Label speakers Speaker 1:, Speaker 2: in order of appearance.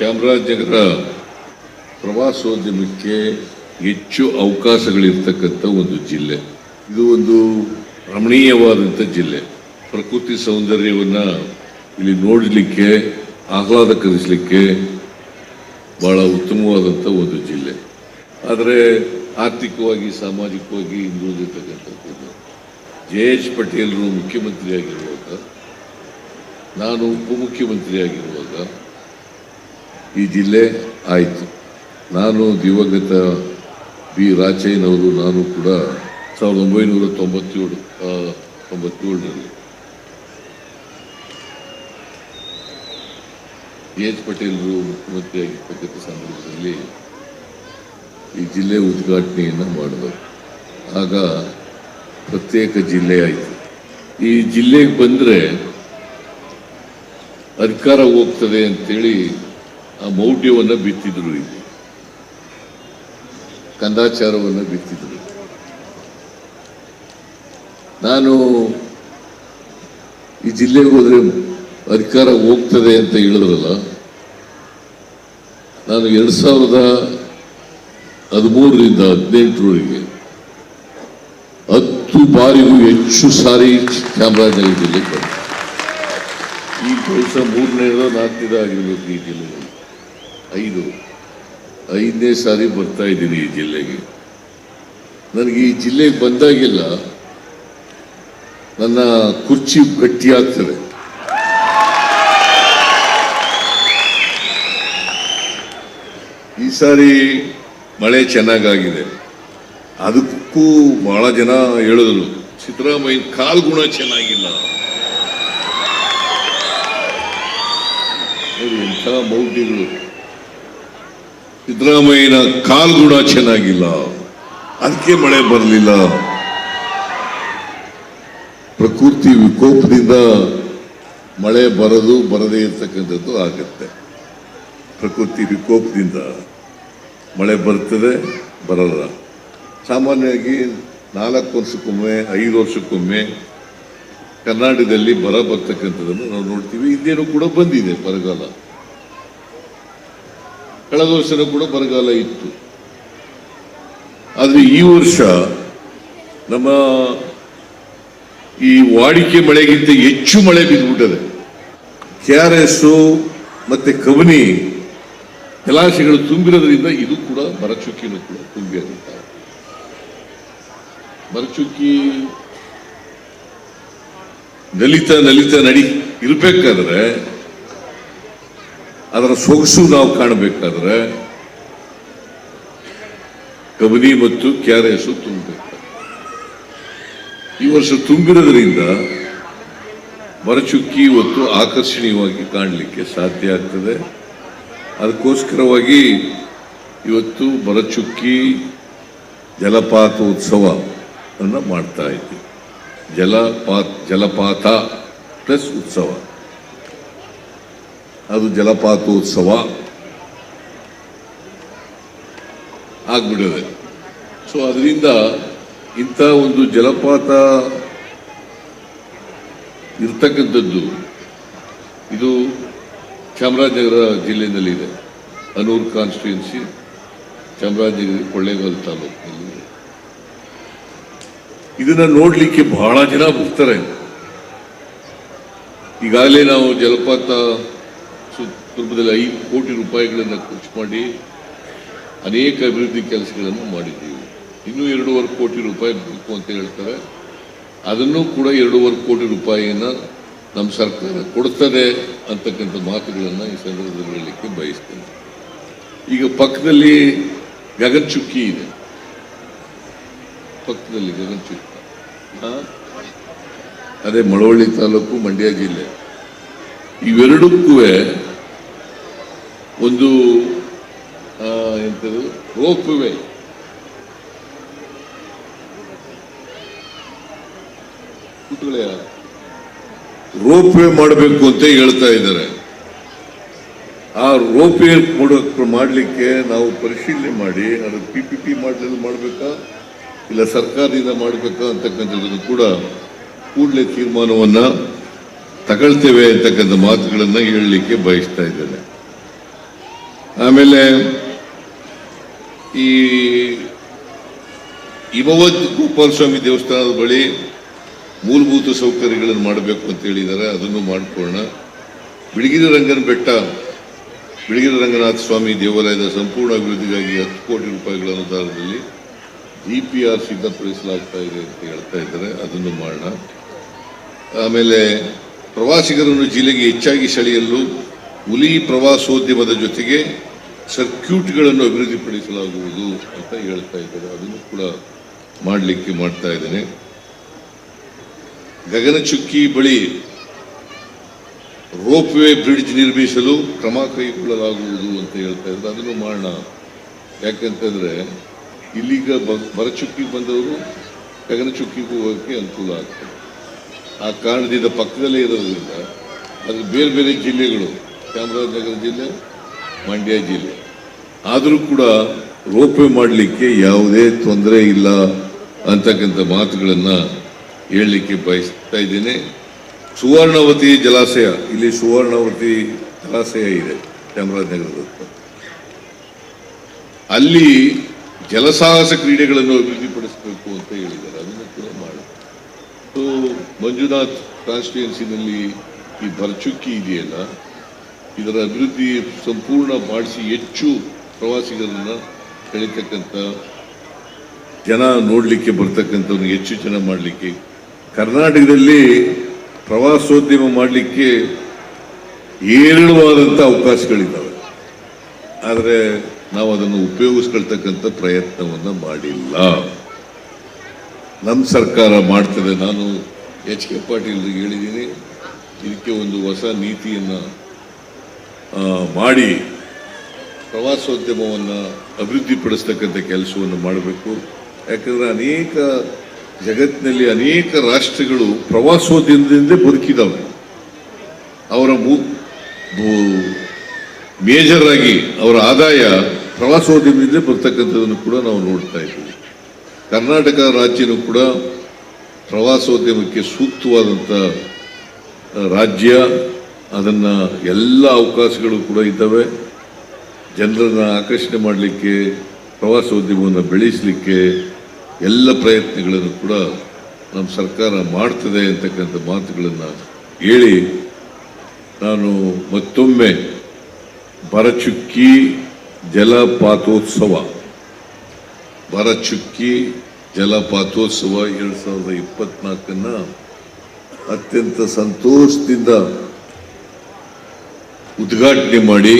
Speaker 1: ಚಾಮರಾಜನಗರ ಪ್ರವಾಸೋದ್ಯಮಕ್ಕೆ ಹೆಚ್ಚು ಅವಕಾಶಗಳಿರ್ತಕ್ಕಂಥ ಒಂದು ಜಿಲ್ಲೆ. ಇದು ಒಂದು ರಮಣೀಯವಾದಂಥ ಜಿಲ್ಲೆ. ಪ್ರಕೃತಿ ಸೌಂದರ್ಯವನ್ನು ಇಲ್ಲಿ ನೋಡಲಿಕ್ಕೆ, ಆಹ್ಲಾದಕರಿಸಲಿಕ್ಕೆ ಬಹಳ ಉತ್ತಮವಾದಂಥ ಒಂದು ಜಿಲ್ಲೆ. ಆದರೆ ಆರ್ಥಿಕವಾಗಿ, ಸಾಮಾಜಿಕವಾಗಿ ಹಿಂದುಳಿದಿರ್ತಕ್ಕಂಥದ್ದು ಜೆ ಎಚ್ ಪಟೇಲರು ಮುಖ್ಯಮಂತ್ರಿಯಾಗಿರುವಾಗ, ನಾನು ಉಪಮುಖ್ಯಮಂತ್ರಿ ಆಗಿರುವಾಗ ಈ ಜಿಲ್ಲೆ ಆಯಿತು. ನಾನು ದಿವಂಗತ ಬಿ. ರಾಚಯ್ಯನವರು ನಾನು ಕೂಡ ಸಾವಿರದ ಒಂಬೈನೂರ ತೊಂಬತ್ತೇಳು ತೊಂಬತ್ತೇಳರಲ್ಲಿ. ಎಚ್. ಪಟೇಲರು ಮುಖ್ಯಮಂತ್ರಿಯಾಗಿರ್ತಕ್ಕಂಥ ಸಂದರ್ಭದಲ್ಲಿ ಈ ಜಿಲ್ಲೆ ಉದ್ಘಾಟನೆಯನ್ನು ಮಾಡಿದರು. ಆಗ ಪ್ರತ್ಯೇಕ ಜಿಲ್ಲೆ ಆಯಿತು. ಈ ಜಿಲ್ಲೆಗೆ ಬಂದರೆ ಅಧಿಕಾರ ಹೋಗ್ತದೆ ಅಂತೇಳಿ ಆ ಮೌಢ್ಯವನ್ನು ಬಿತ್ತಿದ್ರು ಇಲ್ಲಿ. ಕಂದಾಚಾರವನ್ನು ಬಿತ್ತಿದ್ರು. ನಾನು ಈ ಜಿಲ್ಲೆಗೆ ಹೋದರೆ ಅಧಿಕಾರ ಹೋಗ್ತದೆ ಅಂತ ಹೇಳಿದ್ರಲ್ಲ, ನಾನು ಎರಡು ಸಾವಿರದ ಹದಿಮೂರರಿಂದ ಹದಿನೆಂಟರವರೆಗೆ ಹತ್ತು ಬಾರಿಗೂ ಹೆಚ್ಚು ಸಾರಿ ಚಾಮರಾಜನಗರ ಜಿಲ್ಲೆಗೆ ಬಂದೆ. ಈ ಕೆಲಸ ಮೂರನೇದ ನಾಲ್ಕನೇದ ಆಗಿರ್ಬೇಕು ಈ ಜಿಲ್ಲೆಯಲ್ಲಿ. ಐದು, ಐದನೇ ಸಾರಿ ಬರ್ತಾ ಇದ್ದೀನಿ ಈ ಜಿಲ್ಲೆಗೆ. ನನಗೆ ಈ ಜಿಲ್ಲೆಗೆ ಬಂದಾಗೆಲ್ಲ ನನ್ನ ಕುರ್ಚಿ ಗಟ್ಟಿಯಾಗ್ತದೆ ಈ ಸಾರಿ ಮಳೆ ಚೆನ್ನಾಗಾಗಿದೆ. ಅದಕ್ಕೂ ಬಹಳ ಜನ ಹೇಳಿದ್ರು, ಸಿದ್ದರಾಮಯ್ಯ ಕಾಲ್ ಗುಣ ಚೆನ್ನಾಗಿಲ್ಲ ಎಂಥ ಮೌಢ್ಯಗಳು. ಸಿದ್ದರಾಮಯ್ಯನ ಕೂಡ ಚೆನ್ನಾಗಿಲ್ಲ. ಅದಕ್ಕೆ ಮಳೆ ಬರಲಿಲ್ಲ. ಪ್ರಕೃತಿ ವಿಕೋಪದಿಂದ ಮಳೆ ಬರೋದು ಬರದೇ ಇರ್ತಕ್ಕಂಥದ್ದು ಆಗುತ್ತೆ. ಪ್ರಕೃತಿ ವಿಕೋಪದಿಂದ ಮಳೆ ಬರ್ತದೆ, ಬರಲ್ಲ. ಸಾಮಾನ್ಯವಾಗಿ ನಾಲ್ಕು ವರ್ಷಕ್ಕೊಮ್ಮೆ, ಐದು ವರ್ಷಕ್ಕೊಮ್ಮೆ ಕರ್ನಾಟಕದಲ್ಲಿ ಬರ ಬರ್ತಕ್ಕಂಥದ್ದನ್ನು ನಾವು ನೋಡ್ತೀವಿ. ಇದೇನು ಕೂಡ ಬಂದಿದೆ, ಬರಗಾಲ. ಕಳೆದ ವರ್ಷನೂ ಕೂಡ ಬರಗಾಲ ಇತ್ತು. ಆದರೆ ಈ ವರ್ಷ ನಮ್ಮ ಈ ವಾಡಿಕೆ ಮಳೆಗಿಂತ ಹೆಚ್ಚು ಮಳೆ ಬಿದ್ದುಬಿಟ್ಟದೆ. ಕೆ ಆರ್ ಎಸ್ ಮತ್ತೆ ಕವನಿ ಜಲಾಶಯಗಳು ತುಂಬಿರೋದ್ರಿಂದ ಇದು ಕೂಡ ಬರಚುಕ್ಕಿನ ಕೂಡ ತುಂಬಿ ಆಗುತ್ತೆ ಬರಚುಕ್ಕಿ ನಲಿತ ನಲಿತ ನಡಿ. ಇರಬೇಕಾದ್ರೆ ಅದರ ಸೊಗಸು ನಾವು ಕಾಣಬೇಕಾದ್ರೆ ಕಬನಿ ಮತ್ತು ಕ್ಯಾರೆಸು ತುಂಬಬೇಕು. ಈ ವರ್ಷ ತುಂಬಿರೋದ್ರಿಂದ ಮರಚುಕ್ಕಿ ಇವತ್ತು ಆಕರ್ಷಣೀಯವಾಗಿ ಕಾಣಲಿಕ್ಕೆ ಸಾಧ್ಯ ಆಗ್ತದೆ. ಅದಕ್ಕೋಸ್ಕರವಾಗಿ ಇವತ್ತು ಮರಚುಕ್ಕಿ ಜಲಪಾತ ಉತ್ಸವ ಅನ್ನು ಮಾಡ್ತಾ ಇದ್ದೀವಿ. ಜಲಪಾತ ಜಲಪಾತ ಪ್ಲಸ್ ಉತ್ಸವ. ಅದು ಜಲಪಾತೋತ್ಸವ ಆಗ್ಬಿಟ್ಟಿದೆ. ಸೊ ಅದರಿಂದ ಇಂಥ ಒಂದು ಜಲಪಾತ ಇರ್ತಕ್ಕಂಥದ್ದು ಇದು ಚಾಮರಾಜನಗರ ಜಿಲ್ಲೆಯಲ್ಲಿದೆ ಅನೂರ್ ಕಾನ್ಸ್ಟಿಟ್ಯೂನ್ಸಿ ಚಾಮರಾಜನಗರ ಕೊಳ್ಳೇಗಾಲ ತಾಲೂಕಿನಲ್ಲಿ ಇದನ್ನ ನೋಡಲಿಕ್ಕೆ ಬಹಳ ಜನ ಬರ್ತಾರೆ. ಈಗಾಗಲೇ ನಾವು ಜಲಪಾತ ಸಂದರ್ಭದಲ್ಲಿ ಐದು ಕೋಟಿ ರೂಪಾಯಿಗಳನ್ನು ಖರ್ಚು ಮಾಡಿ ಅನೇಕ ಅಭಿವೃದ್ಧಿ ಕೆಲಸಗಳನ್ನು ಮಾಡಿದ್ದೀವಿ. ಇನ್ನೂ ಎರಡೂವರೆ ಕೋಟಿ ರೂಪಾಯಿ ಬೇಕು ಅಂತ ಹೇಳ್ತಾರೆ. ಅದನ್ನು ಕೂಡ ಎರಡೂವರೆ ಕೋಟಿ ರೂಪಾಯಿಯನ್ನು ನಮ್ಮ ಸರ್ಕಾರ ಕೊಡ್ತದೆ ಅಂತಕ್ಕಂಥ ಮಾತುಗಳನ್ನು ಈ ಸಂದರ್ಭದಲ್ಲಿ ಹೇಳಲಿಕ್ಕೆ ಬಯಸ್ತೇನೆ. ಈಗ ಪಕ್ಕದಲ್ಲಿ ಗಗನಚುಕ್ಕಿ ಇದೆ. ಪಕ್ಕದಲ್ಲಿ ಗಗನಚುಕ್ಕಿ? ಅದೇ ಮಳವಳ್ಳಿ ತಾಲೂಕು ಮಂಡ್ಯ ಜಿಲ್ಲೆ. ಇವೆರಡಕ್ಕೂ ಒಂದು ಎಂಥದ್ದು ಎಂಥದು ರೋಪ್ ವೇ ರೋಪ್ ವೇ ಮಾಡಬೇಕು ಅಂತ ಹೇಳ್ತಾ ಇದ್ದಾರೆ. ಆ ರೋಪ್ ವೇ ಮಾಡಲಿಕ್ಕೆ ನಾವು ಪರಿಶೀಲನೆ ಮಾಡಿ, ಅದು ಪಿ ಪಿ ಪಿ ಮಾಡಬೇಕಾ? ಇಲ್ಲ ಸರ್ಕಾರದಿಂದ ಮಾಡಬೇಕಾ ಅಂತಕ್ಕಂಥದ್ದನ್ನು ಕೂಡ ಕೂಡಲೇ ತೀರ್ಮಾನವನ್ನು ತಗೊಳ್ತೇವೆ ಅಂತಕ್ಕಂಥ ಮಾತುಗಳನ್ನು ಹೇಳಲಿಕ್ಕೆ ಬಯಸ್ತಾ ಇದ್ದೇನೆ. ಆಮೇಲೆ ಈ ಹಿಮವದ್ ಗೋಪಾಲಸ್ವಾಮಿ ದೇವಸ್ಥಾನದ ಬಳಿ ಮೂಲಭೂತ ಸೌಕರ್ಯಗಳನ್ನು ಮಾಡಬೇಕು ಅಂತ ಹೇಳಿದ್ದಾರೆ. ಅದನ್ನು ಮಾಡಿಕೊಳ್ಳೋಣ. ಬಿಳಿಗಿರಿ ರಂಗನ ಬೆಟ್ಟ, ಬಿಳಿಗಿರಿ ರಂಗನಾಥ ಸ್ವಾಮಿ ದೇವಾಲಯದ ಸಂಪೂರ್ಣ ಅಭಿವೃದ್ಧಿಗಾಗಿ ಹತ್ತು ಕೋಟಿ ರೂಪಾಯಿಗಳ ಅನುದಾನದಲ್ಲಿ ಡಿ ಪಿ ಆರ್ ಸಿದ್ಧಪಡಿಸಲಾಗ್ತಾ ಇದೆ ಅಂತ ಹೇಳ್ತಾ ಇದ್ದಾರೆ. ಅದನ್ನು ಮಾಡೋಣ. ಆಮೇಲೆ ಪ್ರವಾಸಿಗರನ್ನು ಜಿಲ್ಲೆಗೆ ಹೆಚ್ಚಾಗಿ ಸೆಳೆಯಲು ಹುಲಿ ಪ್ರವಾಸೋದ್ಯಮದ ಜೊತೆಗೆ ಸರ್ಕ್ಯೂಟ್ಗಳನ್ನು ಅಭಿವೃದ್ಧಿಪಡಿಸಲಾಗುವುದು ಅಂತ ಹೇಳ್ತಾ ಇದ್ದಾರೆ. ಅದನ್ನು ಕೂಡ ಮಾಡಲಿಕ್ಕೆ ಮಾಡ್ತಾ ಇದ್ದೇನೆ. ಗಗನಚುಕ್ಕಿ ಬಳಿ ರೋಪ್ ವೇ ಬ್ರಿಡ್ಜ್ ನಿರ್ಮಿಸಲು ಕ್ರಮ ಕೈಗೊಳ್ಳಲಾಗುವುದು ಅಂತ ಹೇಳ್ತಾ ಇದ್ದಾರೆ. ಅದನ್ನು ಮಾಡೋಣ. ಯಾಕಂತಂದರೆ ಇಲ್ಲಿಗ ಬರಚುಕ್ಕಿ ಬಂದವರು ಗಗನಚುಕ್ಕಿಗೆ ಹೋಗೋಕ್ಕೆ ಅನುಕೂಲ ಆಗ್ತದೆ. ಆ ಕಾರಣದಿಂದ ಪಕ್ಕದಲ್ಲೇ ಇರೋದ್ರಿಂದ ಅದು ಬೇರೆ ಬೇರೆ ಜಿಲ್ಲೆಗಳು ಚಾಮರಾಜನಗರ ಜಿಲ್ಲೆ, ಮಂಡ್ಯ ಜಿಲ್ಲೆ. ಆದರೂ ಕೂಡ ರೋಪೆ ಮಾಡಲಿಕ್ಕೆ ಯಾವುದೇ ತೊಂದರೆ ಇಲ್ಲ ಅಂತಕ್ಕಂಥ ಮಾತುಗಳನ್ನು ಹೇಳಲಿಕ್ಕೆ ಬಯಸ್ತಾ ಇದ್ದೇನೆ. ಸುವರ್ಣವತಿ ಜಲಾಶಯ, ಇಲ್ಲಿ ಸುವರ್ಣವತಿ ಜಲಾಶಯ ಇದೆ ಚಾಮರಾಜನಗರದ. ಅಲ್ಲಿ ಜಲಸಾಹಸ ಕ್ರೀಡೆಗಳನ್ನು ಅಭಿವೃದ್ಧಿಪಡಿಸಬೇಕು ಅಂತ ಹೇಳಿದ್ದಾರೆ. ಅದನ್ನು ಕೂಡ ಮಾಡಿ. ಮಂಜುನಾಥ್ ಕಾನ್ಸ್ಟಿಟ್ಯೂನ್ಸಿನಲ್ಲಿ ಈ ಬರ್ಚುಕ್ಕಿ ಇದೆಯಲ್ಲ ಇದರ ಅಭಿವೃದ್ಧಿ ಸಂಪೂರ್ಣ ಮಾಡಿಸಿ ಹೆಚ್ಚು ಪ್ರವಾಸಿಗರನ್ನ ಕಳೀತಕ್ಕಂಥ ಜನ ನೋಡಲಿಕ್ಕೆ ಬರ್ತಕ್ಕಂಥವ್ರು ಹೆಚ್ಚು ಜನ ಮಾಡಲಿಕ್ಕೆ. ಕರ್ನಾಟಕದಲ್ಲಿ ಪ್ರವಾಸೋದ್ಯಮ ಮಾಡಲಿಕ್ಕೆ ಏರಳವಾದಂಥ ಅವಕಾಶಗಳಿದ್ದಾವೆ ಆದರೆ ನಾವು ಅದನ್ನು ಉಪಯೋಗಿಸ್ಕೊಳ್ತಕ್ಕಂಥ ಪ್ರಯತ್ನವನ್ನು ಮಾಡಿಲ್ಲ. ನಮ್ಮ ಸರ್ಕಾರ ಮಾಡ್ತದೆ. ನಾನು ಎಚ್ ಕೆ ಪಾಟೀಲ್ರಿಗೆ ಹೇಳಿದ್ದೀನಿ, ಇದಕ್ಕೆ ಒಂದು ಹೊಸ ನೀತಿಯನ್ನು ಮಾಡಿ ಪ್ರವಾಸೋದ್ಯಮವನ್ನು ಅಭಿವೃದ್ಧಿಪಡಿಸ್ತಕ್ಕಂಥ ಕೆಲಸವನ್ನು ಮಾಡಬೇಕು. ಯಾಕಂದರೆ ಅನೇಕ ಜಗತ್ತಿನಲ್ಲಿ ಅನೇಕ ರಾಷ್ಟ್ರಗಳು ಪ್ರವಾಸೋದ್ಯಮದಿಂದ ಬದುಕಿದವೆ. ಅವರ ಮೂ- ಮೇಜರ್ ಆಗಿ ಅವರ ಆದಾಯ ಪ್ರವಾಸೋದ್ಯಮದಿಂದ ಬರ್ತಕ್ಕಂಥದ್ದನ್ನು ಕೂಡ ನಾವು ನೋಡ್ತಾ ಇದ್ದೀವಿ. ಕರ್ನಾಟಕ ರಾಜ್ಯನೂ ಕೂಡ ಪ್ರವಾಸೋದ್ಯಮಕ್ಕೆ ಸೂಕ್ತವಾದಂಥ ರಾಜ್ಯ ಅದನ್ನು ಎಲ್ಲ ಅವಕಾಶಗಳು ಕೂಡ ಇದ್ದಾವೆ. ಜನರನ್ನು ಆಕರ್ಷಣೆ ಮಾಡಲಿಕ್ಕೆ, ಪ್ರವಾಸೋದ್ಯಮವನ್ನು ಬೆಳೆಸಲಿಕ್ಕೆ ಎಲ್ಲ ಪ್ರಯತ್ನಗಳನ್ನು ಕೂಡ ನಮ್ಮ ಸರ್ಕಾರ ಮಾಡ್ತದೆ ಅಂತಕ್ಕಂಥ ಮಾತುಗಳನ್ನು ಹೇಳಿ ನಾನು ಮತ್ತೊಮ್ಮೆ ಬರಚುಕ್ಕಿ ಜಲಪಾತೋತ್ಸವ ಬರಚುಕ್ಕಿ ಜಲಪಾತೋತ್ಸವ ಎರಡು ಸಾವಿರದ ಇಪ್ಪತ್ನಾಲ್ಕನ್ನ ಅತ್ಯಂತ ಸಂತೋಷದಿಂದ ಉದ್ಘಾಟನೆ ಮಾಡಿ